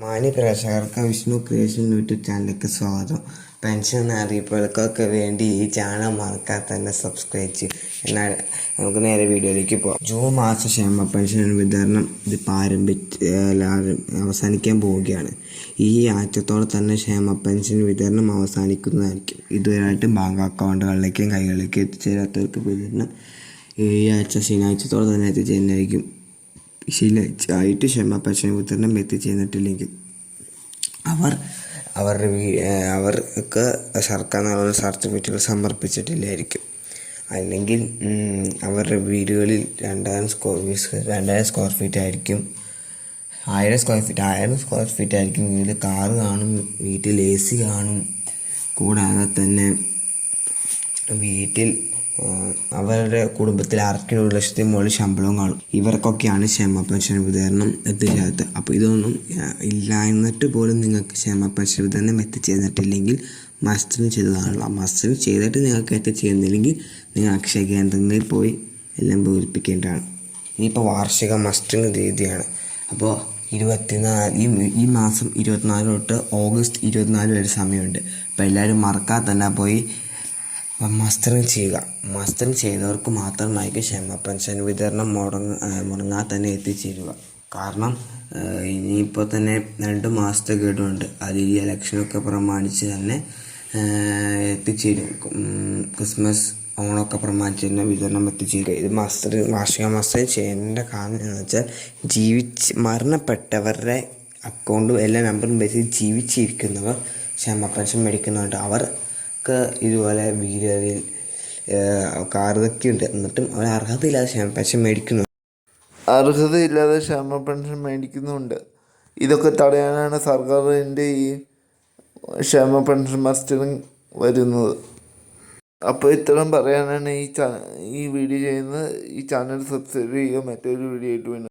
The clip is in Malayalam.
മാന്യ പ്രേക്ഷകർക്ക് വിഷ്ണു ക്രിയേഷൻ യൂട്യൂബ് ചാനലിലേക്ക് സ്വാഗതം. പെൻഷൻ അറിയിപ്പുകൾക്കൊക്കെ വേണ്ടി ഈ ചാനൽ മറക്കാതെ തന്നെ സബ്സ്ക്രൈബ് ചെയ്യും. എന്നാൽ നമുക്ക് നേരെ വീഡിയോയിലേക്ക് പോകാം ജൂൺ മാസ ക്ഷേമ പെൻഷൻ വിതരണം ഇത് ആരംഭിച്ച് അവസാനിക്കാൻ പോവുകയാണ്. ഈ ആറ്റത്തോടെ തന്നെ ക്ഷേമ പെൻഷൻ വിതരണം അവസാനിക്കുന്നതായിരിക്കും. ഇതുവരെയായിട്ട് ബാങ്ക് അക്കൗണ്ടുകളിലേക്കും കൈകളിലേക്കും എത്തിച്ചേരാത്തവർക്ക് വിതരണം ഈ ആഴ്ച ശനിയാഴ്ചത്തോടെ തന്നെ എത്തിച്ചേരുന്നതായിരിക്കും. ആയിട്ട് ക്ഷമ പെൻഷൻ വിതരണം എത്തിച്ചേർന്നിട്ടില്ലെങ്കിൽ അവർ അവരുടെ അവർക്ക് സർക്കാർ നൽകുന്ന സർട്ടിഫിക്കറ്റുകൾ സമർപ്പിച്ചിട്ടില്ലായിരിക്കും. അല്ലെങ്കിൽ അവരുടെ വീടുകളിൽ രണ്ടായിരം സ്ക്വയർ ഫീസ് രണ്ടായിരം സ്ക്വയർ ഫീറ്റ് ആയിരിക്കും. ആയിരം സ്ക്വയർ ഫീറ്റ് ആയിരം സ്ക്വയർ ഫീറ്റ് ആയിരിക്കും വീട്. കാറ് കാണും വീട്ടിൽ എ സി കാണും. കൂടാതെ തന്നെ വീട്ടിൽ അവരുടെ കുടുംബത്തിൽ ആർക്കും ഒരു ലക്ഷത്തിന് മുകളിൽ ശമ്പളവും കാണും. ഇവർക്കൊക്കെയാണ് ക്ഷേമ പെൻഷൻ വിതരണം എത്തിച്ചേർത്ത് അപ്പോൾ ഇതൊന്നും ഇല്ല എന്നിട്ട് പോലും നിങ്ങൾക്ക് ക്ഷേമ പെൻഷൻ വിതരണം എത്തിച്ചേർന്നിട്ടില്ലെങ്കിൽ മസ്റ്റിന് ചെയ്തതാണല്ലോ മസ്റ്റിന് ചെയ്തിട്ട് നിങ്ങൾക്ക് എത്തിച്ചേർന്നില്ലെങ്കിൽ നിങ്ങൾ അക്ഷയ കേന്ദ്രങ്ങളിൽ പോയി എല്ലാം പൂരിപ്പിക്കേണ്ടതാണ്. ഇനിയിപ്പോൾ വാർഷിക മസ്റ്റിംഗ് തീയതിയാണ്. അപ്പോൾ ഇരുപത്തിനാല് ഈ ഈ മാസം ഇരുപത്തിനാല് തൊട്ട് ഓഗസ്റ്റ് ഇരുപത്തിനാല് വരെ സമയമുണ്ട്. അപ്പോൾ എല്ലാവരും മറക്കാതെ തന്നെ പോയി മസ്റ്ററിങ് ചെയ്യുക. മസ്റ്ററിങ് ചെയ്യുന്നവർക്ക് മാത്രമായിരിക്കും ക്ഷമ പെൻഷൻ വിതരണം മുടങ്ങ മുടങ്ങാതെ തന്നെ എത്തിച്ചേരുക. കാരണം ഇനിയിപ്പോൾ തന്നെ രണ്ട് മാസത്തെ ഗഡുണ്ട് അത് ഈ ഇലക്ഷനൊക്കെ പ്രമാണിച്ച് തന്നെ എത്തിച്ചേരും. ക്രിസ്മസ് ഓണമൊക്കെ പ്രമാണിച്ച് തന്നെ വിതരണം എത്തിച്ചേരുക. ഇത് മാസ്റ്റർ വാർഷിക മാസ്റ്റർ ചെയ്യേണ്ട കാരണം എന്ന് വെച്ചാൽ ജീവിച്ച് മരണപ്പെട്ടവരുടെ അക്കൗണ്ടും എല്ലാ നമ്പറും വെച്ച് ജീവിച്ചിരിക്കുന്നവർ ക്ഷമ പെൻഷൻ മേടിക്കുന്നുണ്ട് അവർക്ക് ഇതുപോലെ വീരവിൽ കാർതൊക്കെ ഉണ്ട് എന്നിട്ടും അവർ അർഹതയില്ലാതെ ക്ഷമ പെൻഷൻ മേടിക്കുന്നു. അർഹതയില്ലാതെ ക്ഷമ പെൻഷൻ മേടിക്കുന്നുമുണ്ട് ഇതൊക്കെ തടയാനാണ് സർക്കാരിന്റെ ഈ ക്ഷമ പെൻഷൻ മസ്റ്ററിങ് വരുന്നത്. അപ്പോൾ ഇത്രയും പറയാനാണ് ഈ ഈ വീഡിയോ ചെയ്യുന്നത്. ഈ ചാനൽ സബ്സ്ക്രൈബ് ചെയ്യുക. മറ്റൊരു വീഡിയോ ആയിട്ട് വീണ്ടും